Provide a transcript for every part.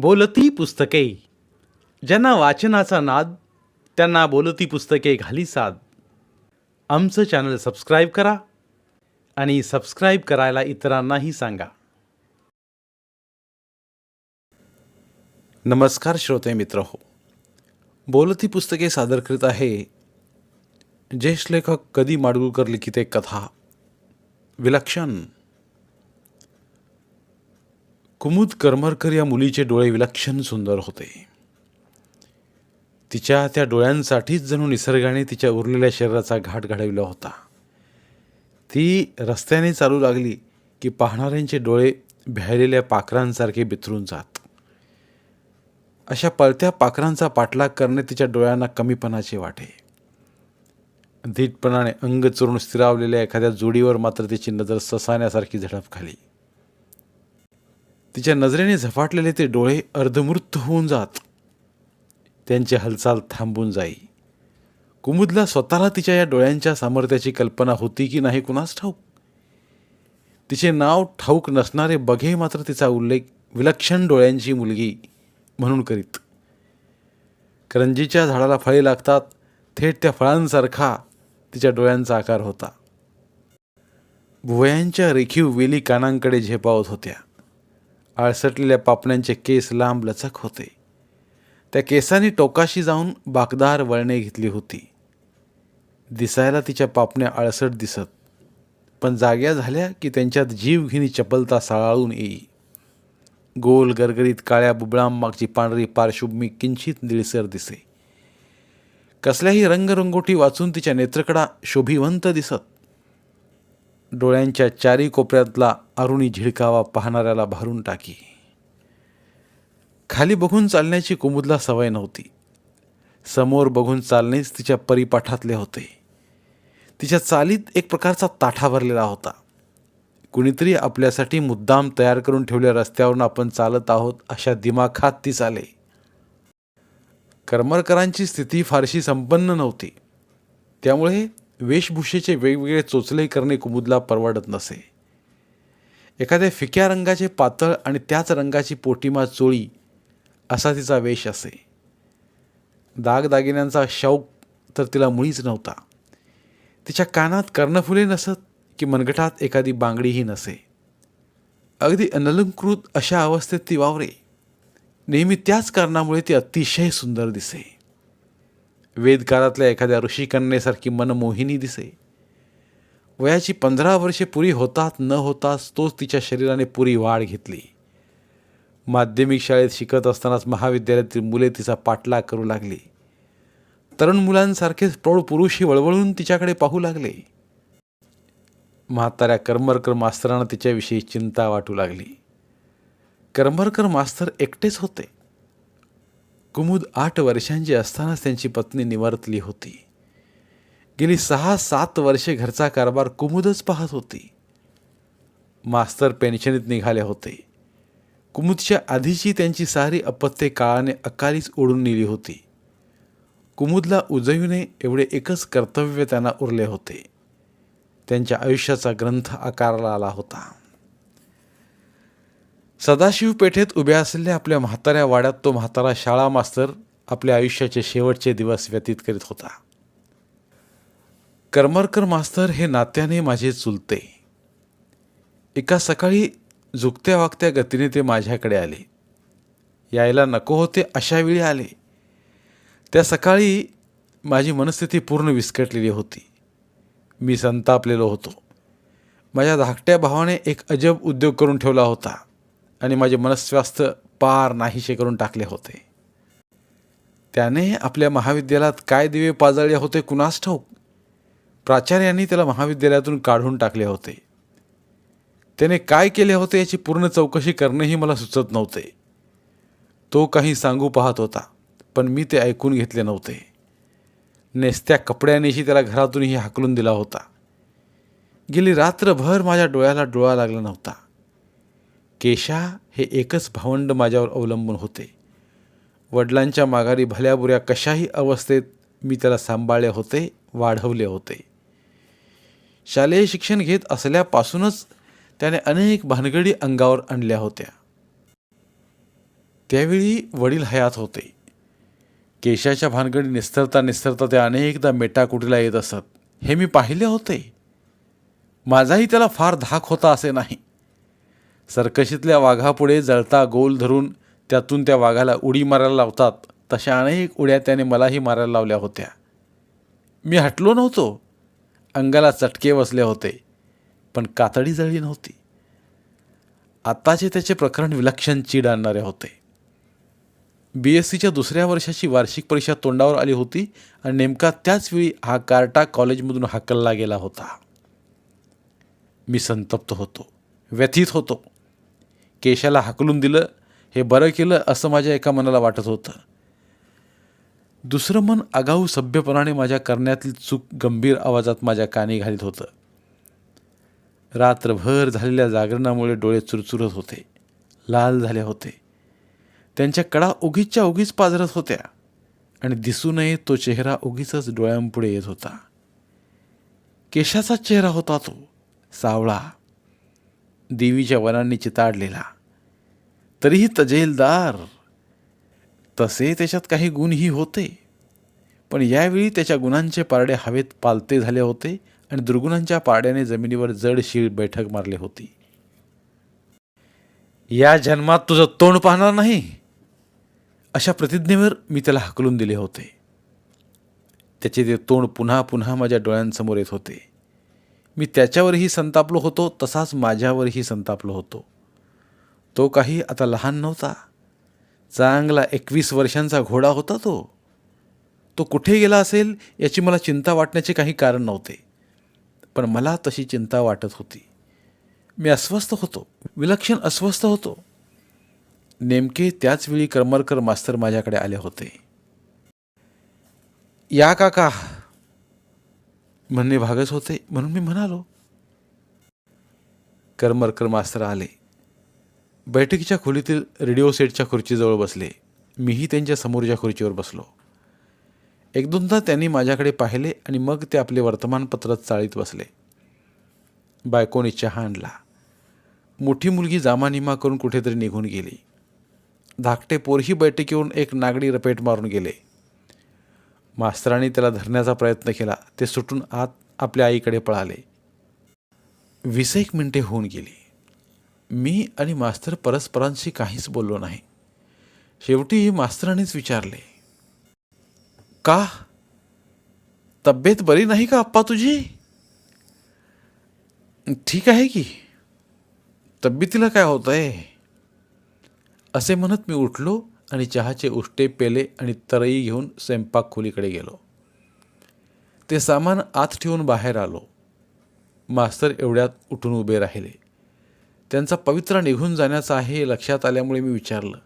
बोलती पुस्तके. ज्यांना वाचनाचा नाद त्यांना बोलती पुस्तके घाली साद. आमचं चॅनल सबस्क्राईब करा आणि सबस्क्राईब करायला इतरांनाही सांगा. नमस्कार श्रोते मित्र हो. बोलती पुस्तके सादर करीत आहे ज्येष्ठ लेखक कदी माडगुळकर लिखित एक कथा. विलक्षण कुमुद करमरकर या मुलीचे डोळे विलक्षण सुंदर होते. तिच्या त्या डोळ्यांसाठीच जणू निसर्गाने तिच्या उरलेल्या शरीराचा घाट घडविला होता. ती रस्त्याने चालू लागली की पाहणाऱ्यांचे डोळे भ्यायलेल्या पाखरांसारखे बिथरून जात. अशा पळत्या पाखरांचा पाठलाग करणे तिच्या डोळ्यांना कमीपणाचे वाटे. धीटपणाने अंग चुरून स्थिरावलेल्या एखाद्या जोडीवर मात्र तिची नजर ससाण्यासारखी झडप खाली. तिच्या नजरेने झपाटलेले ते डोळे अर्धमृत होऊन जात. त्यांची हालचाल थांबून जाई. कुमुदला स्वतःला तिच्या या डोळ्यांच्या सामर्थ्याची कल्पना होती की नाही कुणास ठाऊक? तिचे नाव ठाऊक नसणारे बघे मात्र तिचा उल्लेख विलक्षण डोळ्यांची मुलगी म्हणून करीत. करंजीच्या झाडाला फळे लागतात थेट त्या फळांसारखा तिच्या डोळ्यांचा आकार होता. भुवयांच्या रेखीव वेली कानांकडे झेपावत होत्या. आळसटलेल्या पापण्यांचे केस लांब लचक होते. त्या केसांनी टोकाशी जाऊन बाकदार वळणे घेतली होती. दिसायला तिच्या पापण्या आळसट दिसत पण जाग्या झाल्या की त्यांच्यात जीवघिनी चपलता साळाळून येई. गोल गरगरीत काळ्या बुबळांमागची पांढरी पार्श्वभूमी किंचित निळसर दिसे. कसल्याही रंगरंगोटी वाचून तिच्या नेत्रकडा शोभिवंत दिसत डोळ्यांच्या चारी कोपऱ्यातला अरुणी झिडकावा पाहणाऱ्याला भारून टाकी. खाली बघून चालण्याची कुमुदला सवय नव्हती. समोर बघून चालणेच तिच्या परिपाठातले होते. तिच्या चालीत एक प्रकारचा ताठा भरलेला होता. कुणीतरी आपल्यासाठी मुद्दाम तयार करून ठेवल्या रस्त्यावरून आपण चालत आहोत अशा दिमाखात ती चाले. करमरकरांची स्थिती फारशी संपन्न नव्हती. त्यामुळे वेशभूषेचे वेगवेगळे चोचले करणे कुमुदला परवडत नसे. एखाद्या फिक्या रंगाचे पातळ आणि त्याच रंगाची पोटीमा चोळी असा तिचा वेश असे. दागदागिन्यांचा शौक तर तिला मुळीच नव्हता. तिच्या कानात कर्णफुले नसत की मनगटात एखादी बांगडीही नसे. अगदी अनलंकृत अशा अवस्थेत ती वावरे. नेहमी त्याच कारणामुळे ती अतिशय सुंदर दिसे. वेदकाळातल्या एखाद्या ऋषिकन्येसारखी मनमोहिनी दिसे. वयाची पंधरा वर्षे पुरी होतात न होताच तोच तिच्या शरीराने पुरी वाढ घेतली. माध्यमिक शाळेत शिकत असतानाच महाविद्यालयातील मुले तिचा पाठलाग करू लागली. तरुण मुलांसारखेच प्रौढ पुरुषही वळवळून तिच्याकडे पाहू लागले. म्हाताऱ्या करमरकर मास्तरांना तिच्याविषयी चिंता वाटू लागली. करमरकर मास्तर एकटेच होते. कुमुद आठ वर्षांची असतानाच त्यांची पत्नी निवर्तली होती. गेली सहा सात वर्षे घरचा कारभार कुमुदच पाहत होती. मास्तर पेन्शनीत निघाले होते. कुमुदच्या आधीची त्यांची सारी अपत्ये काळाने अकालीच ओढून नेली होती. कुमुदला उजविणे एवढे एकच कर्तव्य त्यांना उरले होते. त्यांच्या आयुष्याचा ग्रंथ आकाराला आला होता. सदाशिव पेठेत उभ्या असलेल्या आपल्या म्हाताऱ्या वाड्यात तो म्हातारा शाळा मास्तर आपल्या आयुष्याचे शेवटचे दिवस व्यतीत करीत होता. करमरकर मास्तर हे नात्याने माझे चुलते. एका सकाळी झुकत्या वागत्या गतीने ते माझ्याकडे आले. यायला नको होते अशा वेळी आले. त्या सकाळी माझी मनस्थिती पूर्ण विस्कटलेली होती. मी संतापलेलो होतो. माझ्या धाकट्या भावाने एक अजब उद्योग करून ठेवला होता. आणि माझे मनस्वास्थ्य पार नाहीसे करून टाकले होते. त्याने आपल्या महाविद्यालयात काय दिवे पाजळले होते कुणास ठाऊक? प्राचार्यांनी त्याला महाविद्यालयातून काढून टाकले होते. त्याने काय केले होते याची पूर्ण चौकशी करणेही मला सुचत नव्हते. तो काही सांगू पाहत होता पण मी ते ऐकून घेतले नव्हते. नेसत्या कपड्यानेही त्याला घरातूनही हाकलून दिला होता. गेली रात्रभर माझ्या डोळ्याला डोळा लागला नव्हता. केशा हे एकच भावंड माझ्यावर अवलंबून होते. वडिलांच्या माघारी भल्याबुऱ्या कशाही अवस्थेत मी त्याला सांभाळले होते वाढवले होते. शालेय शिक्षण घेत असल्यापासूनच त्याने अनेक भानगडी अंगावर आणल्या होत्या. त्यावेळी वडील हयात होते. केशाच्या भानगडी निस्तरता निस्तरता त्या अनेकदा मेटाकुटीला येत असत. हे मी पाहिले होते. माझाही त्याला फार धाक होता असे नाही. सर्कशीतल्या वाघापुढे जळता गोल धरून त्यातून त्या वाघाला उडी मारायला लावतात. तशा अनेक उड्या त्याने मलाही मारायला लावल्या होत्या. मी हटलो नव्हतो. अंगाला चटके बसले होते पण कातडी जळली नव्हती. आत्ताचे त्याचे प्रकरण विलक्षण चीड आणणारे होते. बी एस सीच्या दुसऱ्या वर्षाची वार्षिक परीक्षा तोंडावर आली होती आणि नेमका त्याच वेळी हा कार्टा कॉलेजमधून हाकलला गेला होता. मी संतप्त होतो व्यथित होतो. केशाला हाकलून दिलं हे बरं केलं असं माझ्या एका मनाला वाटत होतं. दुसरं मन आगाऊ सभ्यपणाने माझ्या करण्यातील चूक गंभीर आवाजात माझ्या कानी घालीत होतं. रात्रभर झालेल्या जागरणामुळे डोळे चुरचुरत होते लाल झाले होते. त्यांच्या कडा उगीचच्या उगीच पाजरत होत्या आणि दिसू नये तो चेहरा उगीच डोळ्यांपुढे येत होता. केशाचा चेहरा होता तो सावळा देवीच्या वनांनी चिताडलेला. तरीही तजेलदार तसे त्याच्यात काही गुणही होते. पण यावेळी त्याच्या गुणांचे पारडे हवेत पालते झाले होते आणि दुर्गुणांच्या पारड्याने जमिनीवर जडशीळ बैठक मारली होती. या जन्मात तुझं तोंड पाहणार नाही? अशा प्रतिज्ञेवर मी त्याला हकलून दिले होते. त्याचे ते तोंड पुन्हा पुन्हा माझ्या डोळ्यांसमोर येत होते. मी त्याच्यावरही संतापलो होतो तसाच माझ्यावरही संतापलो होतो. तो काही आता लहान नव्हता. चांगला एकवीस वर्षांचा घोडा होता तो. तो कुठे गेला असेल याची मला चिंता वाटण्याचे काही कारण नव्हते. पण मला तशी चिंता वाटत होती. मी अस्वस्थ होतो. विलक्षण अस्वस्थ होतो. नेमके त्याचवेळी करमरकर मास्तर माझ्याकडे आले होते. या काका म्हणणे भागच होते म्हणून मी म्हणालो. करमरकर मास्तर आले. बैठकीच्या खोलीतील रेडिओ सेटच्या खुर्चीजवळ बसले. मीही त्यांच्या समोरच्या खुर्चीवर बसलो. एक दोनदा त्यांनी माझ्याकडे पाहिले आणि मग ते आपले वर्तमानपत्र चाळीत बसले. बायकोने चहा आणला मोठी मुलगी जामानिमा करून कुठेतरी निघून गेली. धाकटे पोरही बैठकीवरून एक नागडी रपेट मारून गेले. मास्तरांनी त्याला धरण्याचा प्रयत्न केला. ते सुटून आत आपल्या आईकडे पळाले. वीस एक मिनिटे होऊन गेली. मी आणि मास्तर परस्परांशी काहीच बोललो नाही. शेवटी मास्तरांनीच विचारले का? तब्येत बरी नाही का आप्पा तुझी? ठीक आहे की. तब्येतीला काय होत आहे असे म्हणत मी उठलो आणि चहाचे उष्टे पेले आणि तरई घेऊन स्वयंपाक खोलीकडे गेलो. ते सामान आत ठेवून बाहेर आलो. मास्तर एवढ्यात उठून उभे राहिले. त्यांचा पवित्रा निघून जाण्याचा आहे हे लक्षात आल्यामुळे मी विचारलं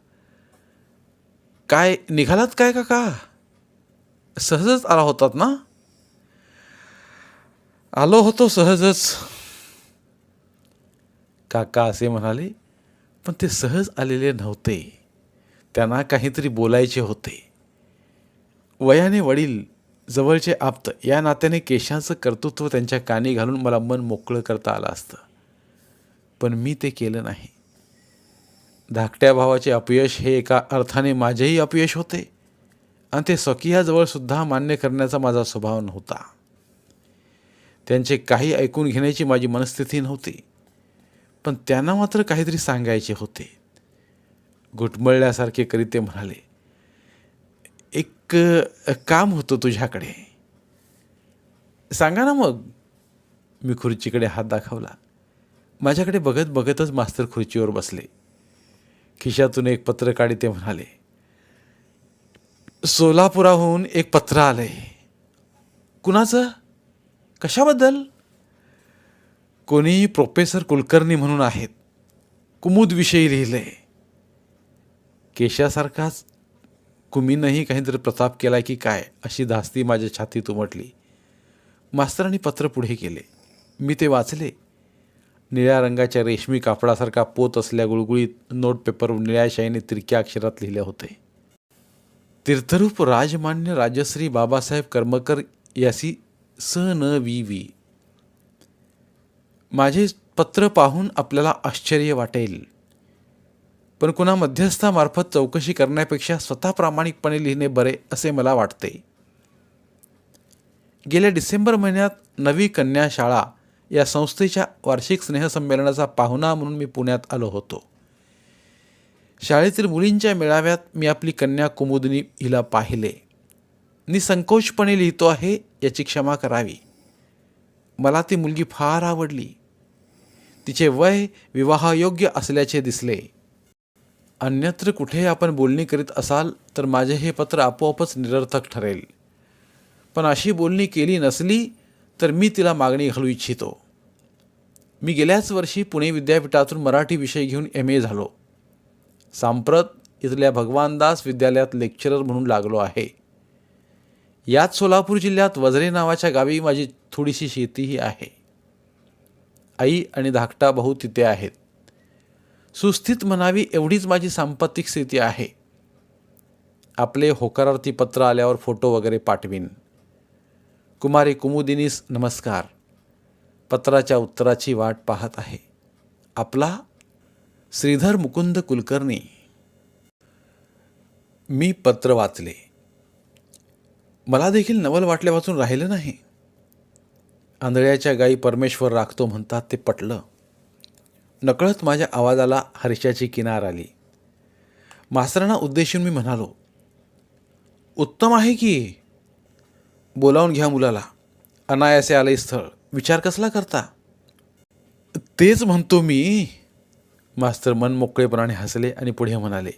काय निघालात काय काका? सहजच आला होतात ना? आलो होतो सहजच. काका असे म्हणाले पण ते सहज आलेले नव्हते. त्यांना काहीतरी बोलायचे होते. वयाने वडील जवळचे आप्त या नात्याने केशाचं कर्तृत्व त्यांच्या कानी घालून मला मन मोकळं करता आलं असतं. पण मी ते केलं नाही. धाकट्या भावाचे अपयश हे एका अर्थाने माझेही अपयश होते आणि ते स्वकीयाजवळसुद्धा मान्य करण्याचा माझा स्वभाव नव्हता. त्यांचे काही ऐकून घेण्याची माझी मनस्थिती नव्हती पण त्यांना मात्र काहीतरी सांगायचे होते. घुटमळल्यासारखे करीत ते म्हणाले एक काम होतं तुझ्याकडे. सांगा ना मग. मी खुर्चीकडे हात दाखवला. माझ्याकडे बघत बघतच मास्तर खुर्चीवर बसले. खिशातून एक पत्र काढी ते म्हणाले सोलापुराहून एक पत्र आलंय. कुणाचं? कशाबद्दल? कोणी प्रोफेसर कुलकर्णी म्हणून आहेत. कुमुदविषयी लिहिलंय. केशासारखाच कुमीनंही काहीतरी प्रताप केला की काय अशी धास्ती माझ्या छातीत उमटली. मास्तरांनी पत्र पुढे केले. मी ते वाचले. निळ्या रंगाच्या रेशमी कापडासारखा पोत असल्या गुळगुळीत नोटपेपर निळ्याशाईने निळ्या शाईने तिरक्या अक्षरात लिहिले होते. तीर्थरूप राजमान्य राजश्री बाबासाहेब कर्मकर यासी स न वी वी. माझे पत्र पाहून आपल्याला आश्चर्य वाटेल. पण कुणा मध्यस्थामार्फत चौकशी करण्यापेक्षा स्वतः प्रामाणिकपणे लिहिणे बरे असे मला वाटते. गेल्या डिसेंबर महिन्यात नवी कन्या शाळा या संस्थेच्या वार्षिक स्नेहसंमेलनाचा पाहुणा म्हणून मी पुण्यात आलो होतो. शाळेतील मुलींच्या मेळाव्यात मी आपली कन्या कुमुदिनी हिला पाहिले. निसंकोचपणे लिहितो आहे याची क्षमा करावी. मला ती मुलगी फार आवडली. तिचे वय विवाहयोग्य असल्याचे दिसले. अन्यत्र कुठेही आपण बोलणी करीत असाल तर माझे हे पत्र आपोआपच निरर्थक ठरेल. पण अशी बोलणी केली नसली तर मी तिला मागणी घालू इच्छितो. मी गेल्याच वर्षी पुणे विद्यापीठातून मराठी विषय घेऊन एम ए झालो. सांप्रत इथल्या भगवानदास विद्यालयात लेक्चरर म्हणून लागलो आहे. याच सोलापूर जिल्ह्यात वजरे नावाच्या गावी माझी थोडीशी शेतीही आहे. आई आणि धाकटा भाऊ तिथे आहेत. सुस्थित म्हणावी एवढीच माझी सांपत्तिक स्थिती आहे. आपले होकारार्थी पत्र आल्यावर फोटो वगैरे पाठवीन. कुमारी कुमुदिनीस नमस्कार. पत्राच्या उत्तराची वाट पाहत आहे. आपला श्रीधर मुकुंद कुलकर्णी. मी पत्र वाचले. मला देखील नवल वाटल्यापासून राहिलं नाही. आंधळ्याच्या गायी परमेश्वर राखतो म्हणतात ते पटलं. नकळत माझ्या आवाजाला हर्षाची किनार आली. मास्तरांना उद्देशून मी म्हणालो उत्तम आहे की? बोलावून घ्या मुलाला. अनायासे आले स्थळ. विचार कसला करता? तेच म्हणतो मी. मास्तर मन मोकळेपणाने हसले आणि पुढे म्हणाले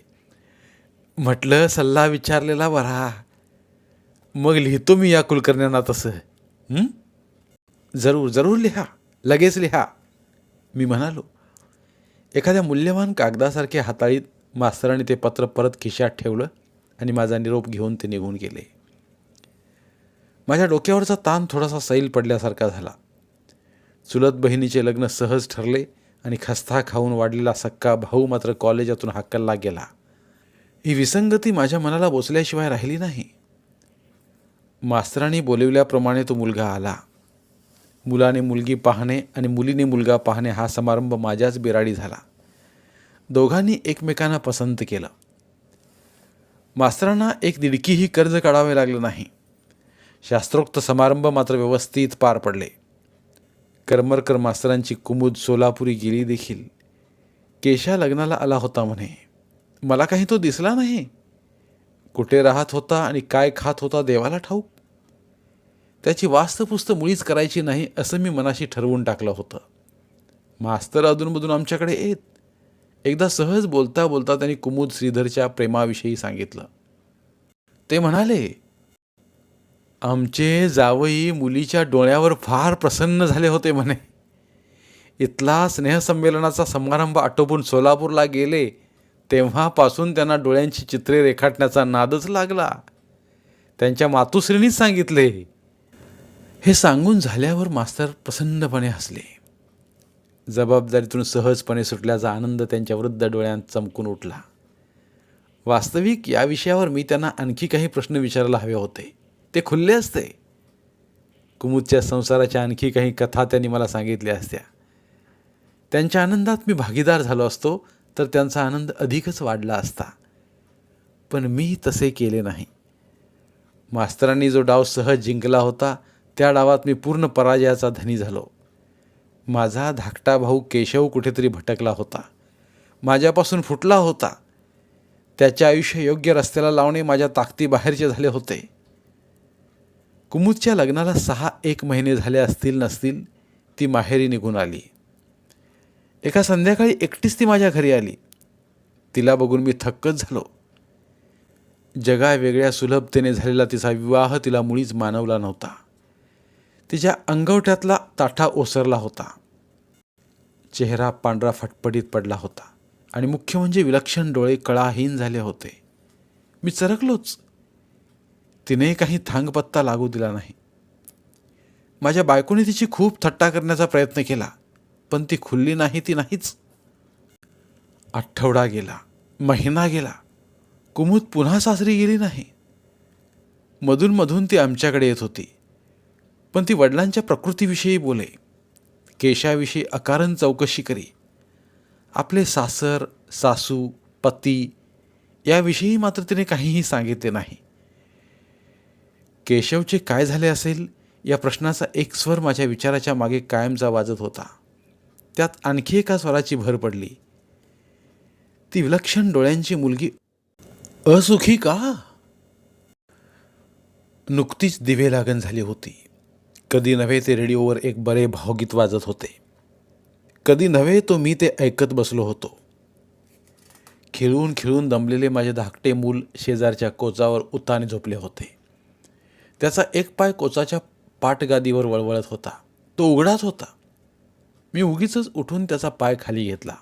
म्हटलं सल्ला विचारलेला बरा मग लिहितो मी या कुलकर्ण्यांना तसं. जरूर जरूर लिहा. लगेच लिहा. मी म्हणालो एखाद्या मूल्यवान कागदासारखे हाताळीत मास्तराने ते पत्र परत खिशात ठेवलं आणि माझा निरोप घेऊन ते निघून गेले. माझ्या डोक्यावरचा ताण थोडासा सैल पडल्यासारखा झाला. चुलत बहिणीचे लग्न सहज ठरले आणि खस्ता खाऊन वाढलेला सक्का भाऊ मात्र कॉलेजातून हाकलला गेला. ही विसंगती माझ्या मनाला बोचल्याशिवाय राहिली नाही. मास्तरांनी बोलविल्याप्रमाणे तो मुलगा आला. मुलाने मुलगी पाहणे आणि मुलीने मुलगा पाहणे हा समारंभ माझ्याच बिराडी झाला. दोघांनी एकमेकांना पसंत केलं. मास्तरांना एक दिडकीही कर्ज काढावे लागलं नाही. शास्त्रोक्त समारंभ मात्र व्यवस्थित पार पडले. करमरकर मास्तरांची कुमुद सोलापुरी गेली देखील. केशा लग्नाला आला होता म्हणे. मला काही तो दिसला नाही. कुठे राहत होता आणि काय खात होता देवाला ठाऊक? त्याची वास्तपुस्त मुळीच करायची नाही असं मी मनाशी ठरवून टाकलं होतं. मास्तर अधूनमधून आमच्याकडे येत. एकदा सहज बोलता बोलता त्यांनी कुमुद श्रीधरच्या प्रेमाविषयी सांगितलं. ते म्हणाले आमचे जावई मुलीच्या डोळ्यावर फार प्रसन्न झाले होते म्हणे. इथला स्नेहसंमेलनाचा समारंभ आटोपून सोलापूरला गेले तेव्हापासून त्यांना डोळ्यांची चित्रे रेखाटण्याचा नादच लागला. त्यांच्या मातुश्रीनीच सांगितले हे सांगून झाल्यावर मास्तर प्रसन्नपणे हसले. जबाबदारीतून सहजपणे सुटल्याचा आनंद त्यांच्या वृद्ध डोळ्यांत चमकून उठला. वास्तविक या विषयावर मी त्यांना आणखी काही प्रश्न विचारायला हवे होते. ते खुल्ले असते. कुमुदच्या संसाराच्या आणखी काही कथा त्यांनी मला सांगितल्या असत्या. त्यांच्या आनंदात मी भागीदार झालो असतो तर त्यांचा आनंद अधिकच वाढला असता. पण मी तसे केले नाही. मास्तरांनी जो डाव सहज जिंकला होता त्या डावात मी पूर्ण पराजयाचा धनी झालो. माझा धाकटा भाऊ केशव कुठेतरी भटकला होता. माझ्यापासून फुटला होता. त्याचे आयुष्य योग्य रस्त्याला लावणे माझ्या ताकदीबाहेरचे झाले होते. कुमुदच्या लग्नाला सहा एक महिने झाले असतील नसतील ती माहेरी निघून आली. एका संध्याकाळी एकटीच ती माझ्या घरी आली. तिला बघून मी थक्कच झालो. जगा वेगळ्या सुलभतेने झालेला तिचा विवाह तिला मुळीच मानवला नव्हता. तिच्या अंगवठ्यातला ताठा ओसरला होता. चेहरा पांढरा फटफटीत पडला होता आणि मुख्य म्हणजे विलक्षण डोळे कळाहीन झाले होते. मी चरकलोच. तिने काही थांगपत्ता लागू दिला नाही. माझ्या बायकोने तिची खूप थट्टा करण्याचा प्रयत्न केला पण ती खुलली नाही ती नाहीच. आठवडा गेला महिना गेला कुमुद पुन्हा सासरी गेली नाही. मधूनमधून ती आमच्याकडे येत होती. पण ती वडिलांच्या प्रकृतीविषयी बोले. केशाविषयी अकारण चौकशी करी. आपले सासर सासू पती याविषयी मात्र तिने काहीही सांगितले नाही. केशवचे काय झाले असेल या प्रश्नाचा एक स्वर माझ्या विचाराच्या मागे कायमचा वाजत होता. त्यात आणखी एका स्वराची भर पडली. ती विलक्षण डोळ्यांची मुलगी असुखी का? नुकतीच दिवे लागण झाली होती. कधी नव्हे ते रेडिओवर एक बरे भावगीत वाजत होते. कधी नव्हे तो मी ते ऐकत बसलो होतो. खेळून खेळून दमलेले माझे धाकटे मूल शेजारच्या कोचावर उताने झोपले होते. त्याचा एक पाय कोचाच्या पाटगादीवर वळवळत होता. तो उघडाच होता. मी उगीच उठून त्याचा पाय खाली घेतला.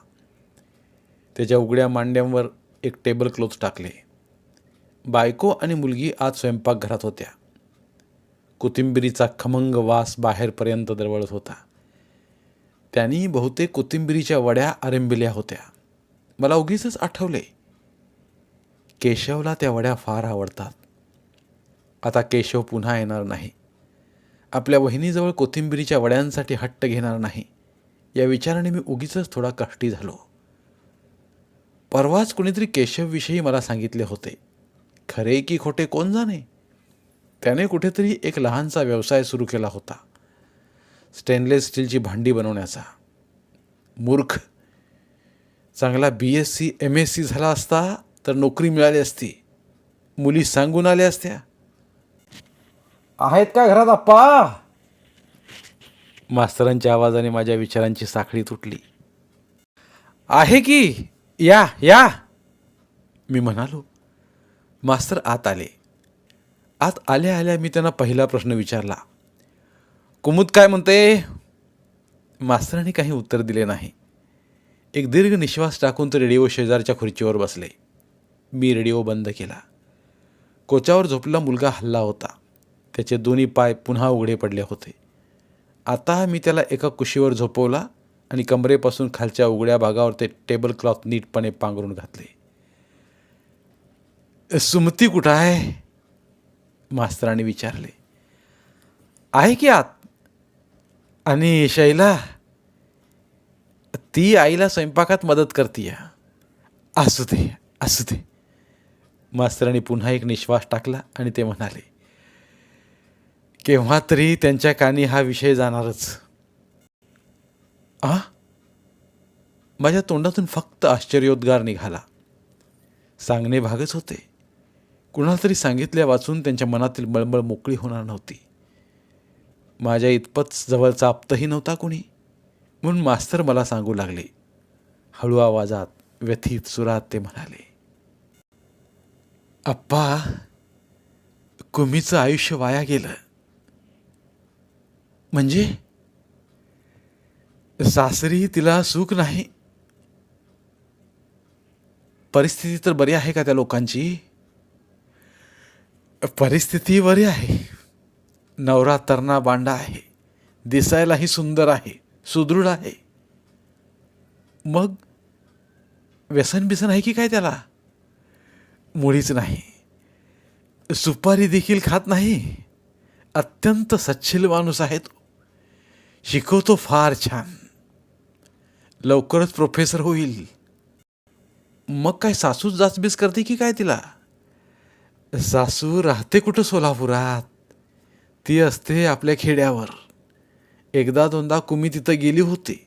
त्याच्या उघड्या मांड्यांवर एक टेबल क्लॉथ टाकले. बायको आणि मुलगी आज स्वयंपाकघरात होत्या. कोथिंबिरीचा खमंग वास बाहेरपर्यंत दरवळत होता. त्यांनी बहुतेक कोथिंबिरीच्या वड्या आरंबिल्या होत्या. मला उगीच आठवले. केशवला त्या वड्या फार आवडतात. आता केशव पुन्हा येणार नाही. आपल्या वहिनीजवळ कोथिंबिरीच्या वड्यांसाठी हट्ट घेणार नाही. या विचाराने मी उगीच थोडा कष्टी झालो. परवाच कुणीतरी केशवविषयी मला सांगितले होते. खरे की खोटे कोण जाणे? त्याने कुठेतरी एक लहानसा व्यवसाय सुरू केला होता. स्टेनलेस स्टीलची भांडी बनवण्याचा. मूर्ख. चांगला B S C M S C झाला असता तर नोकरी मिळाली असती. मुली सांगून आल्या असत्या. आहेत का घरात आप्पा? मास्तरांच्या आवाजाने माझ्या विचारांची साखळी तुटली. आहे की? या या. मी म्हणालो. मास्तर आत आले. आत आल्या आल्या मी त्यांना पहिला प्रश्न विचारला. कुमुद काय म्हणते? मास्तरांनी काही उत्तर दिले नाही. एक दीर्घ निश्वास टाकून ते रेडिओ शेजारच्या खुर्चीवर बसले. मी रेडिओ बंद केला. कोचावर झोपलेला मुलगा हल्ला होता. त्याचे दोन्ही पाय पुन्हा उघडे पडले होते. आता मी त्याला एका कुशीवर झोपवला आणि कमरेपासून खालच्या उघड्या भागावर ते टेबल क्लॉथ नीटपणे पांघरून घातले. सुमती कुठं आहे? मास्तराने विचारले आहे की आत? आणि शैला ती आईला स्वयंपाकात मदत करतीय. असू दे असू दे. मास्तरांनी पुन्हा एक निश्वास टाकला आणि ते म्हणाले केव्हा तरी त्यांच्या कानी हा विषय जाणारच. आ? माझ्या तोंडातून फक्त आश्चर्योद्गार निघाला. सांगणे भागच होते. कुणाला तरी सांगितल्या वाचून त्यांच्या मनातील बळबळ मोकळी होणार नव्हती. माझ्या इतपत जवळचा आप्तही नव्हता कुणी. म्हणून मास्तर मला सांगू लागले. हळू आवाजात व्यथित सुरात ते म्हणाले आप्पा कुमीचं आयुष्य वाया गेलं. म्हणजे? सासरी तिला सुख नाही. परिस्थिती तर बरी आहे का त्या लोकांची? परिस्थिती बरी आहे. नवरा तरणा बांडा आहे. दिसायलाही सुंदर आहे. सुदृढ आहे. मग व्यसन बिसन आहे की काय त्याला? मुळीच नाही. सुपारी देखील खात नाही. अत्यंत सच्छिल माणूस आहे तो. शिकवतो फार छान. लवकरच प्रोफेसर होईल. मग काय सासूच जाचबीस करते की काय तिला? सासू राहते कुठं सोलापुरात? ती असते आपल्या खेड्यावर. एकदा दोनदा कुमी तिथं गेली होती.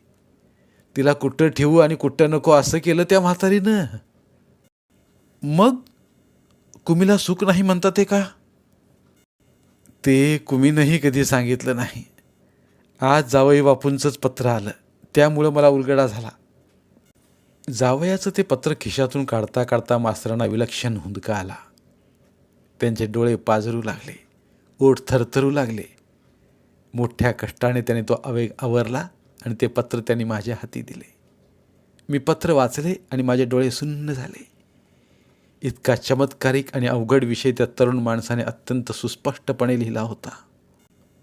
तिला कुठं ठेवू आणि कुठं नको असं केलं त्या म्हातारीनं. मग कुमीला सुख नाही म्हणतात ते का? ते कुमीनंही कधी सांगितलं नाही. आज जावई बापूंचंच पत्र आलं. त्यामुळं मला उलगडा झाला. जावयाचं ते पत्र खिशातून काढता काढता मास्तरांना विलक्षण हुंदका आला. त्यांचे डोळे पाजरू लागले. ओठ थरथरू लागले. मोठ्या कष्टाने त्याने तो आवेग आवरला आणि ते पत्र त्यांनी माझ्या हाती दिले. मी पत्र वाचले आणि माझे डोळे सुन्न झाले. इतका चमत्कारिक आणि अवघड विषय त्या तरुण माणसाने अत्यंत सुस्पष्टपणे लिहिला होता.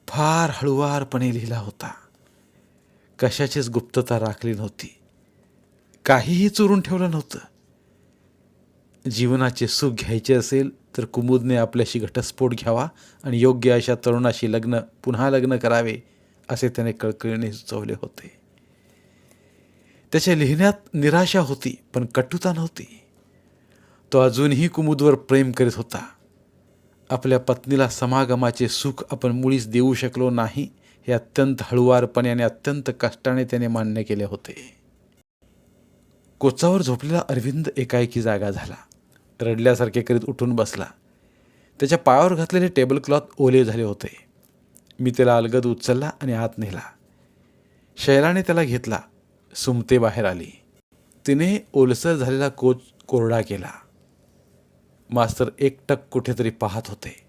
फार हळुवारपणे लिहिला होता. कशाचीच गुप्तता राखली नव्हती. काहीही चोरून ठेवलं नव्हतं. जीवनाचे सुख घ्यायचे असेल तर कुमुदने आपल्याशी घटस्फोट घ्यावा आणि योग्य अशा तरुणाशी लग्न पुन्हा लग्न करावे असे त्याने कळकळीने सुचवले होते. त्याच्या लिहिण्यात निराशा होती पण कटुता नव्हती. तो अजूनही कुमुदवर प्रेम करीत होता. आपल्या पत्नीला समागमाचे सुख आपण मुळीच देऊ शकलो नाही हे अत्यंत हळुवारपणे आणि अत्यंत कष्टाने त्याने मान्य केले होते. कोचावर झोपलेला अरविंद एकाएकी जागा झाला. रडल्यासारखे करीत उठून बसला. त्याच्या पायावर घातलेले टेबल क्लॉथ ओले झाले होते. मी त्याला अलगद उचलला आणि आत नेला. शैलाने त्याला घेतला. सुमते बाहेर आली. तिने ओलसर झालेला कोच कोरडा केला. मास्तर एकटक कुठेतरी पाहत होते.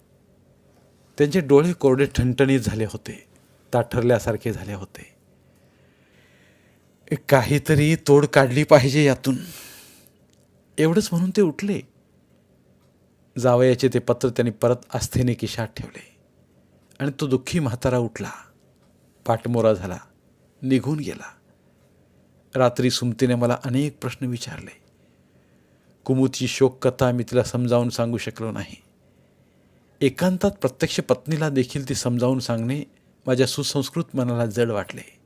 त्यांचे डोळे कोरडे ठणठणीत झाले होते. ताठरल्यासारखे झाले होते. काहीतरी तोड काढली पाहिजे यातून. एवढंच म्हणून ते उठले. जावयाचे ते पत्र त्यांनी परत आस्थेने किशात ठेवले. आणि तो दुःखी म्हातारा उठला. पाठमोरा झाला. निघून गेला. रात्री सुमतीने मला अनेक प्रश्न विचारले. कुमुदची शोककथा मी तिला समजावून सांगू शकलो नाही. एकांतात प्रत्यक्ष पत्नीला देखील ती समजावून सांगणे माझ्या सुसंस्कृत मनाला जड वाटले.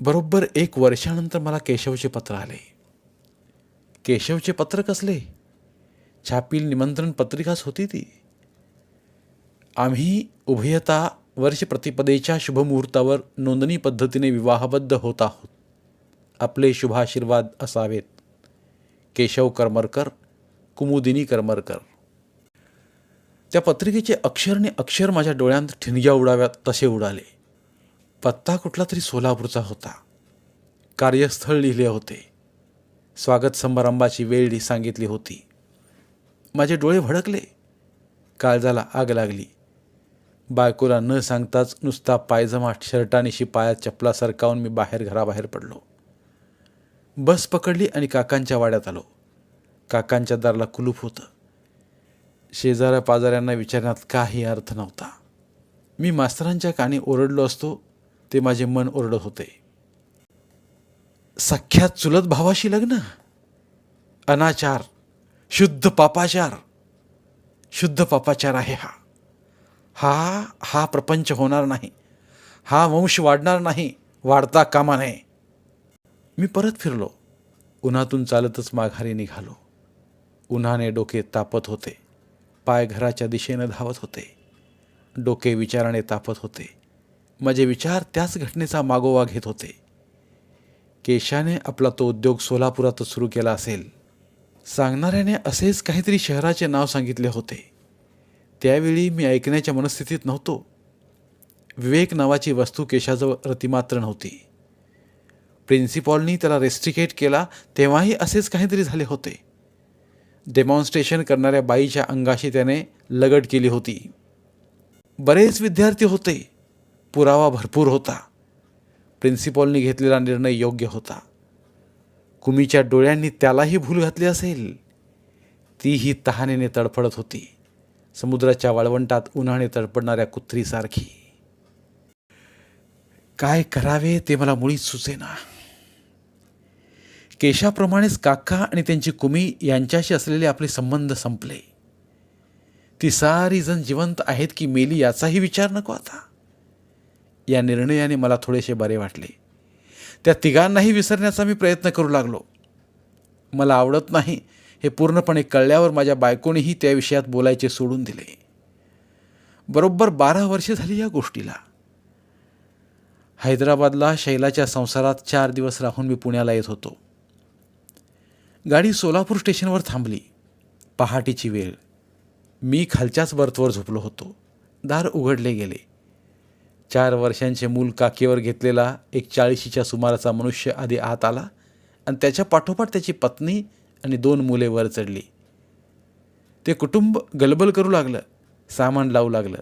बरोबर एक वर्षानंतर मला केशवचे पत्र आले. केशवचे पत्र कसले? छापील निमंत्रण पत्रिकाच होती ती. आम्ही उभयता वर्ष प्रतिपदेच्या शुभमुहूर्तावर नोंदणी पद्धतीने विवाहबद्ध होत आहोत. आपले शुभाशीर्वाद असावेत. केशव करमरकर कुमुदिनी करमरकर. त्या पत्रिकेचे अक्षरने अक्षर माझ्या डोळ्यांत ठिणग्या उडाव्यात तसे उडाले. पत्ता कुठला तरी सोलापूरचा होता. कार्यस्थळ लिहिले होते. स्वागत समारंभाची वेळ सांगितली होती. माझे डोळे भडकले. काळजाला आग लागली. बायकोला न सांगताच नुसता पायजमा शर्टानिशी पायात चपला सरकावून मी बाहेर घराबाहेर पडलो. बस पकडली आणि काकांच्या वाड्यात आलो. काकांच्या दाराला कुलूप होतं. शेजाऱ्या पाजाऱ्यांना विचारण्यात काही अर्थ नव्हता. मी मास्तरांच्या कानी ओरडलो असतो ते माझे मन ओरडत होते. सख्या चुलत भावाशी लग्न? अनाचार. शुद्ध पापाचार शुद्ध पापाचार आहे हा. हा हा प्रपंच होणार नाही. हा वंश वाढणार नाही वाढता कामा नये. मी परत फिरलो. उन्हातून चालतच माघारी निघालो. उन्हाने डोके तापत होते. पाय घराच्या दिशेनं धावत होते. डोके विचाराने तापत होते. माझे विचार त्याच घटनेचा मागोवा घेत होते. केशाने आपला तो उद्योग सोलापुरातच सुरू केला असेल. सांगणाऱ्याने असेच काहीतरी शहराचे नाव सांगितले होते. त्यावेळी मी ऐकण्याच्या मनस्थितीत नव्हतो. विवेक नावाची वस्तू केशाजवळ रतिमात्र नव्हती. प्रिन्सिपॉलनी त्याला रेस्ट्रिकेट केला तेव्हाही असेच काहीतरी झाले होते. डेमॉन्स्ट्रेशन करणाऱ्या बाईच्या अंगाशी त्याने लगट केली होती. बरेच विद्यार्थी होते. पुरावा भरपूर होता. प्रिन्सिपॉलनी घेतलेला निर्णय योग्य होता. कुमीच्या डोळ्यांनी त्यालाही भूल घातली असेल. तीही तहानेने तडफडत होती. समुद्राच्या वाळवंटात उन्हाने तडपडणाऱ्या कुत्रीसारखी. काय करावे ते मला मुळीच सुचेना. केशाप्रमाणेच काका आणि त्यांची कुमी यांच्याशी असलेले आपले संबंध संपले. ती सारी जण जिवंत आहेत की मेली याचाही विचार नको आता. या निर्णयाने मला थोडेसे बरे वाटले. त्या तिघांनाही विसरण्याचा मी प्रयत्न करू लागलो. मला आवडत नाही हे पूर्णपणे कळल्यावर माझ्या बायकोनेही त्या विषयात बोलायचे सोडून दिले. बरोबर बारा वर्षे झाली या गोष्टीला. हैदराबादला शैलाच्या संसारात चार दिवस राहून मी पुण्याला येत होतो. गाडी सोलापूर स्टेशनवर थांबली. पहाटेची वेळ. मी खालच्याच बर्थवर झोपलो होतो. दार उघडले गेले. चार वर्षांचे मूल काकेवर घेतलेला एक चाळीशीच्या सुमाराचा मनुष्य आधी आत आला आणि त्याच्या पाठोपाठ त्याची पत्नी आणि दोन मुले वर चढली. ते कुटुंब गलबल करू लागलं सामान लावू लागलं.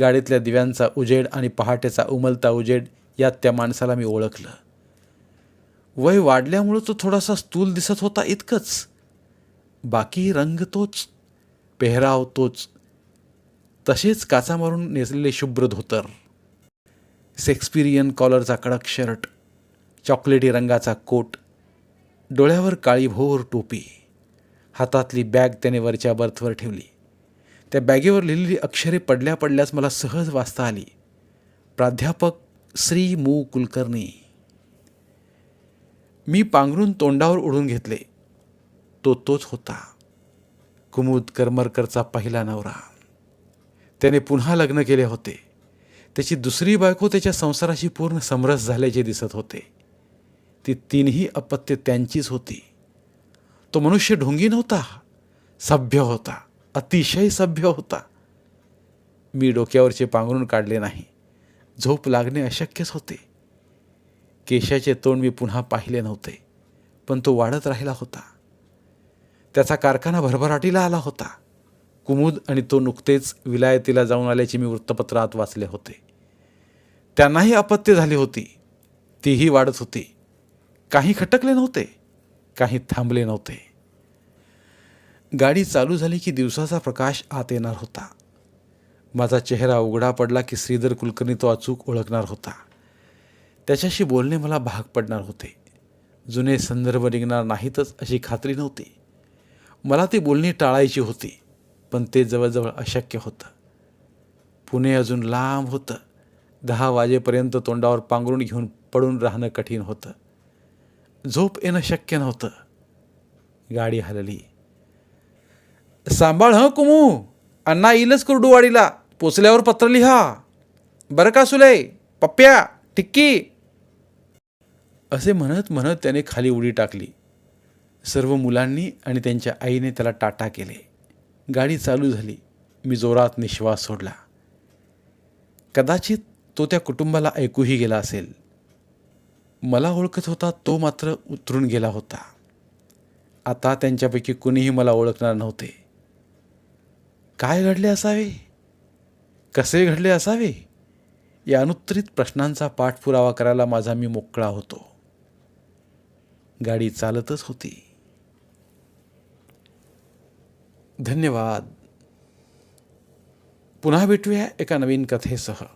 गाडीतल्या दिव्यांचा उजेड आणि पहाटेचा उमलता उजेड यात त्या माणसाला मी ओळखलं. वय वाढल्यामुळं तो थोडासा स्थूल दिसत होता इतकंच. बाकी रंग तोच पेहराव तोच. तसेच काचा मारून नेसलेले शुभ्र धोतर. सेक्सपिरियन कॉलरचा कडक शर्ट चॉकलेटी रंगाचा कोट डोळ्यावर काळी भोर टोपी हातातली बॅग त्याने वरच्या बर्थवर ठेवली. त्या बॅगेवर लिहिलेली अक्षरे पडल्या पडल्यास मला सहज वाचता आली. प्राध्यापक श्री मू. कुलकर्णी. मी पांघरून तोंडावर ओढून घेतले. तो तोच होता. कुमुद करमरकरचा पहिला नवरा. त्याने पुन्हा लग्न केले होते. त्याची दुसरी बायको त्याच्या संसाराशी पूर्ण समरस झाल्याचे दिसत होते. ती तीनही अपत्य त्यांचीच होती. तो मनुष्य ढोंगी नव्हता सभ्य होता अतिशय सभ्य होता. मी डोक्यावरचे पांघरून काढले नाही. झोप लागणे अशक्यच होते. केशाचे तोंड मी पुन्हा पाहिले नव्हते पण तो वाढत राहिला होता. त्याचा कारखाना भरभराटीला आला होता. कुमुद आणि तो नुकतेच विलायतीला जाऊन आल्याचे मी वृत्तपत्रात वाचले होते. त्यांनाही अपत्य झाली होती. तीही वाढत होती. काही खटकले नव्हते काही थांबले नव्हते. गाडी चालू झाली की दिवसाचा प्रकाश आत येणार होता. माझा चेहरा उघडा पडला की श्रीधर कुलकर्णी तो अचूक ओळखणार होता. त्याच्याशी बोलणे मला भाग पडणार होते. जुने संदर्भ निघणार नाहीतच अशी खात्री नव्हती. मला ती बोलणी टाळायची होती पण ते जवळजवळ अशक्य होतं. पुणे अजून लांब होतं. दहा वाजेपर्यंत तोंडावर पांघरून घेऊन पडून राहणं कठीण होतं. झोप येणं शक्य नव्हतं. गाडी हलली. सांभाळ हं कुमू? अण्णा येईलच कुर्डूवाडीला. पोचल्यावर पत्र लिहा. बरं का सुले? पप्प्या? टिक्की? असे म्हणत म्हणत त्याने खाली उडी टाकली. सर्व मुलांनी आणि त्यांच्या आईने त्याला टाटा केले. गाडी चालू झाली. मी जोरात निश्वास सोडला. कदाचित तो त्या कुटुंबाला ऐकूही गेला असेल. मला ओळखत होता तो मात्र उतरून गेला होता. आता त्यांच्यापैकी कुणीही मला ओळखणार नव्हते. काय घडले असावे? कसे घडले असावे? या अनुत्तरित प्रश्नांचा पाठपुरावा करायला माझा मी मोकळा होतो. गाडी चालतच होती. धन्यवाद. पुन्हा भेटूया एका नवीन कथेसह.